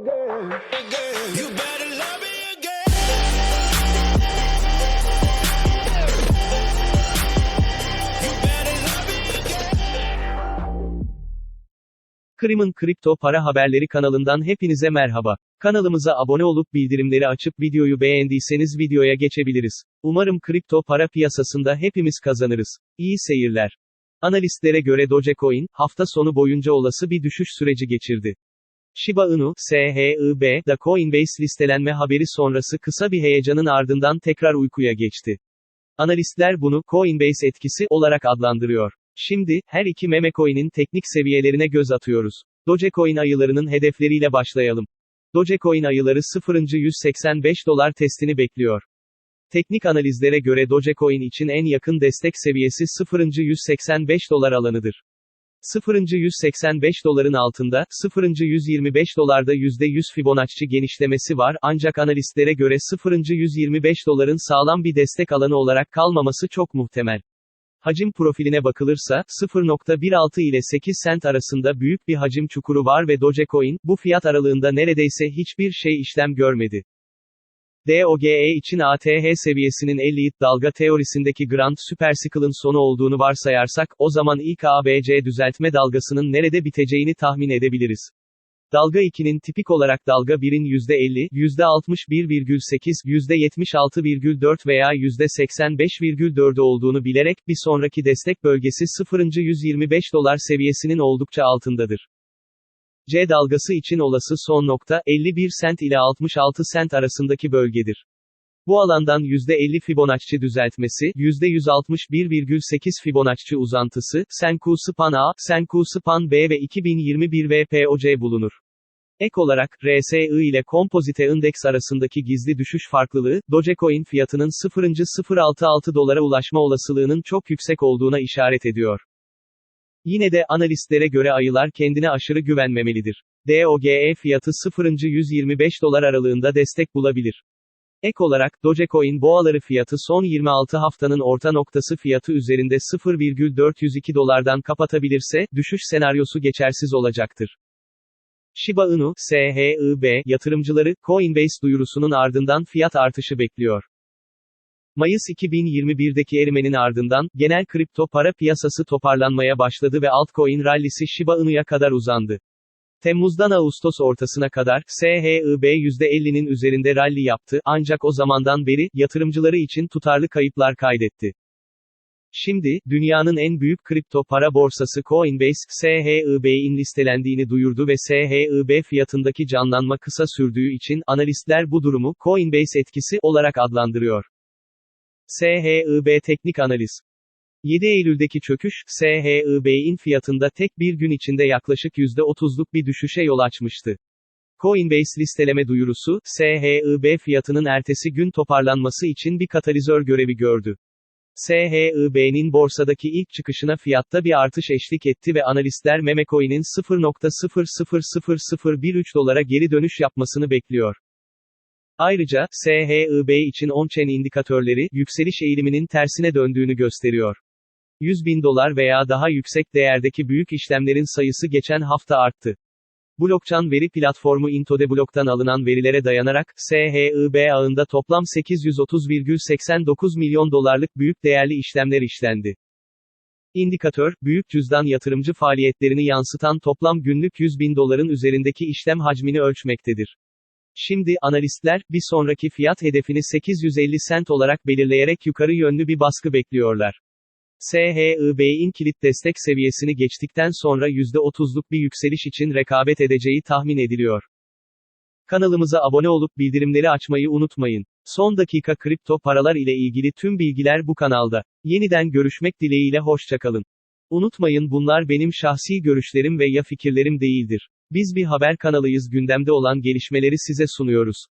again. Krim'in kripto para haberleri kanalından hepinize merhaba. Kanalımıza abone olup bildirimleri açıp videoyu beğendiyseniz videoya geçebiliriz. Umarım kripto para piyasasında hepimiz kazanırız. İyi seyirler. Analistlere göre Dogecoin, hafta sonu boyunca olası bir düşüş süreci geçirdi. Shiba Inu, SHIB, da Coinbase listelenme haberi sonrası kısa bir heyecanın ardından tekrar uykuya geçti. Analistler bunu Coinbase etkisi olarak adlandırıyor. Şimdi, her iki meme coin'in teknik seviyelerine göz atıyoruz. Dogecoin ayılarının hedefleriyle başlayalım. Dogecoin ayıları 0. 185 dolar testini bekliyor. Teknik analizlere göre Dogecoin için en yakın destek seviyesi 0. 185 dolar alanıdır. 0. 185 doların altında, 0. 125 dolarda %100 Fibonacci genişlemesi var ancak analistlere göre 0. 125 doların sağlam bir destek alanı olarak kalmaması çok muhtemel. Hacim profiline bakılırsa, 0.16 ile 8 sent arasında büyük bir hacim çukuru var ve Dogecoin, bu fiyat aralığında neredeyse hiçbir şey işlem görmedi. DOGE için ATH seviyesinin 50 dalga teorisindeki Grand Supercycle'ın sonu olduğunu varsayarsak, o zaman ilk ABC düzeltme dalgasının nerede biteceğini tahmin edebiliriz. Dalga 2'nin tipik olarak dalga 1'in %50, %61,8, %76,4 veya %85,4 olduğunu bilerek, bir sonraki destek bölgesi 0. 125 dolar seviyesinin oldukça altındadır. C dalgası için olası son nokta, 51 sent ile 66 sent arasındaki bölgedir. Bu alandan %50 Fibonacci düzeltmesi, %161,8 Fibonacci uzantısı, Senkou Span A, Senkou Span B ve 2021 VPOC bulunur. Ek olarak, RSI ile kompozite endeks arasındaki gizli düşüş farklılığı, Dogecoin fiyatının 0.066 dolara ulaşma olasılığının çok yüksek olduğuna işaret ediyor. Yine de analistlere göre ayılar kendine aşırı güvenmemelidir. DOGE fiyatı 0. 125 dolar aralığında destek bulabilir. Ek olarak, Dogecoin boğaları fiyatı son 26 haftanın orta noktası fiyatı üzerinde 0,402 dolardan kapatabilirse, düşüş senaryosu geçersiz olacaktır. Shiba Inu, SHIB, yatırımcıları, Coinbase duyurusunun ardından fiyat artışı bekliyor. Mayıs 2021'deki erimenin ardından, genel kripto para piyasası toparlanmaya başladı ve altcoin rallisi Shiba Inu'ya kadar uzandı. Temmuz'dan Ağustos ortasına kadar, SHIB %50'nin üzerinde rally yaptı, ancak o zamandan beri, yatırımcıları için tutarlı kayıplar kaydetti. Şimdi, dünyanın en büyük kripto para borsası Coinbase, SHIB'in listelendiğini duyurdu ve SHIB fiyatındaki canlanma kısa sürdüğü için, analistler bu durumu, Coinbase etkisi olarak adlandırıyor. SHIB Teknik Analiz 7 Eylül'deki çöküş, SHIB'in fiyatında tek bir gün içinde yaklaşık %30'luk bir düşüşe yol açmıştı. Coinbase listeleme duyurusu, SHIB fiyatının ertesi gün toparlanması için bir katalizör görevi gördü. SHIB'nin borsadaki ilk çıkışına fiyatta bir artış eşlik etti ve analistler Memecoin'in 0.000013 dolara geri dönüş yapmasını bekliyor. Ayrıca, SHIB için on-chain indikatörleri, yükseliş eğiliminin tersine döndüğünü gösteriyor. 100 bin dolar veya daha yüksek değerdeki büyük işlemlerin sayısı geçen hafta arttı. Blockchain veri platformu Intodeblock'tan alınan verilere dayanarak, SHIB ağında toplam 830,89 milyon dolarlık büyük değerli işlemler işlendi. İndikatör, büyük cüzdan yatırımcı faaliyetlerini yansıtan toplam günlük 100 bin doların üzerindeki işlem hacmini ölçmektedir. Şimdi, analistler, bir sonraki fiyat hedefini 850 sent olarak belirleyerek yukarı yönlü bir baskı bekliyorlar. SHIB'in kilit destek seviyesini geçtikten sonra %30'luk bir yükseliş için rekabet edeceği tahmin ediliyor. Kanalımıza abone olup bildirimleri açmayı unutmayın. Son dakika kripto paralar ile ilgili tüm bilgiler bu kanalda. Yeniden görüşmek dileğiyle hoşçakalın. Unutmayın bunlar benim şahsi görüşlerim ve ya fikirlerim değildir. Biz bir haber kanalıyız gündemde olan gelişmeleri size sunuyoruz.